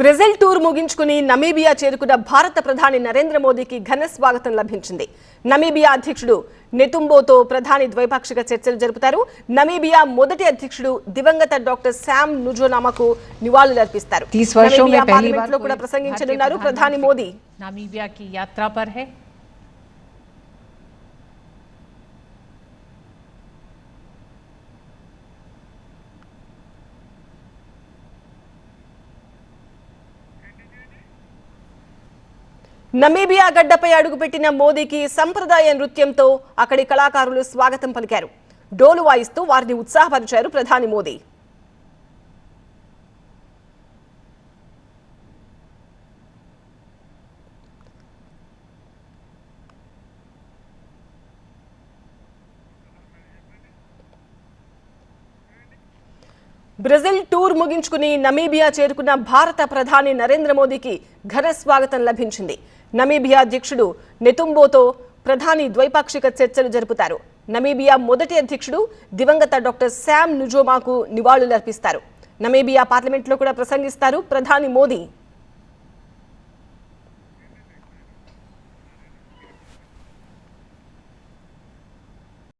Brazil tour ముగించుకుని Namibia చేరుకున్న భారత ప్రధాని నరేంద్ర మోదీకి ఘన స్వాగతం లభించింది. నమీబియా అధ్యక్షుడు నెతుంబోతో ప్రధాని ద్వైపాక్షిక చర్చలు జరుపుతారు. నమీబియా మొదటి అధ్యక్షుడు దివంగత డాక్టర్ శామ్ నుజోనామాకు నివాళులు అర్పిస్తారు కూడా ప్రసంగించనున్నారు. ప్రధాని మోదీ యాత్రా నమీబియా గడ్డపై అడుగుపెట్టిన మోదీకి సంప్రదాయ నృత్యంతో అక్కడి కళాకారులు స్వాగతం పలికారు. డోలు వాయిస్తూ వారిని ఉత్సాహపరిచారు ప్రధాని మోదీ. బ్రెజిల్ టూర్ ముగించుకుని నమీబియా చేరుకున్న భారత ప్రధాని నరేంద్ర మోదీకి ఘన స్వాగతం లభించింది. నమీబియా అధ్యక్షుడు నెతుంబోతో ప్రధాని ద్వైపాక్షిక చర్చలు జరుపుతారు. నమీబియా మొదటి అధ్యక్షుడు దివంగత డాక్టర్ శామ్ నుజోమాకు నివాళులర్పిస్తారు. నమీబియా పార్లమెంట్లో కూడా ప్రసంగిస్తారు ప్రధాని మోదీ.